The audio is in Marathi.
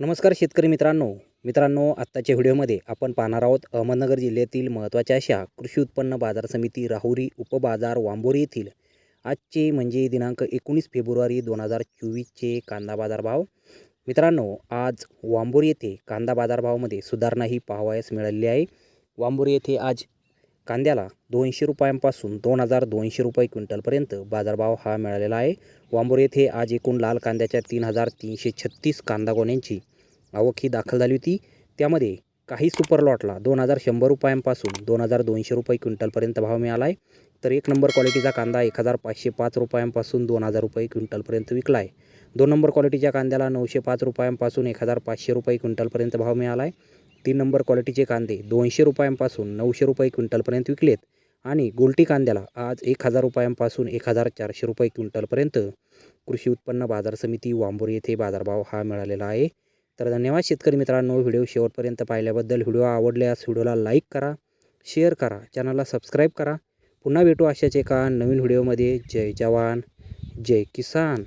नमस्कार शेतकरी मित्रांनो. मित्रांनो आत्ताच्या व्हिडिओमध्ये आपण पाहणार आहोत अहमदनगर जिल्ह्यातील महत्त्वाच्या अशा कृषी उत्पन्न बाजार समिती राहुरी उपबाजार वांबोरी येथील. आजचे म्हणजे दिनांक एकोणीस फेब्रुवारी दोन हजार चोवीसचे कांदा बाजारभाव मित्रांनो आज वांबोरी येथे कांदा बाजारभावामध्ये सुधारणाही पाहावयास मिळालेली आहे. वांबोरी येथे आज कांद्याला दोनशे रुपयांपासून दोन हजार दोनशे रुपये क्विंटलपर्यंत बाजारभाव हा मिळालेला आहे. वांबोरी येथे आज एकूण लाल कांद्याच्या तीन हजार तीनशे छत्तीस कांदा गोण्यांची आवक ही दाखल झाली होती. त्यामध्ये काही सुपर लॉटला दोन हजार शंभर रुपयांपासून दोन हजार दोनशे रुपये क्विंटलपर्यंत भाव मिळाला आहे तर एक नंबर क्वालिटीचा कांदा एक हजार पाचशे पाच रुपयांपासून दोन हजार रुपये क्विंटलपर्यंत विकला आहे दोन नंबर क्वालिटीच्या कांद्याला नऊशे पाच रुपयांपासून एक हजार पाचशे रुपये क्विंटलपर्यंत भाव मिळाला आहे तीन नंबर क्वालिटीचे कांदे दोनशे रुपयांपासून नऊशे रुपये क्विंटलपर्यंत विकलेत. आणि गोल्टी कांद्याला आज एक हजार रुपयांपासून एक हजार चारशे रुपये क्विंटलपर्यंत कृषी उत्पन्न बाजार समिती वांबोरी येथे बाजारभाव हा मिळालेला आहे. तर धन्यवाद शेतकरी मित्रांनो व्हिडिओ शेवटपर्यंत पाहिल्याबद्दल. व्हिडिओ आवडल्यास व्हिडिओला लाईक करा शेअर करा चॅनलला सबस्क्राईब करा. पुन्हा भेटू अशाच एका नवीन व्हिडिओमध्ये. जय जवान जय किसान.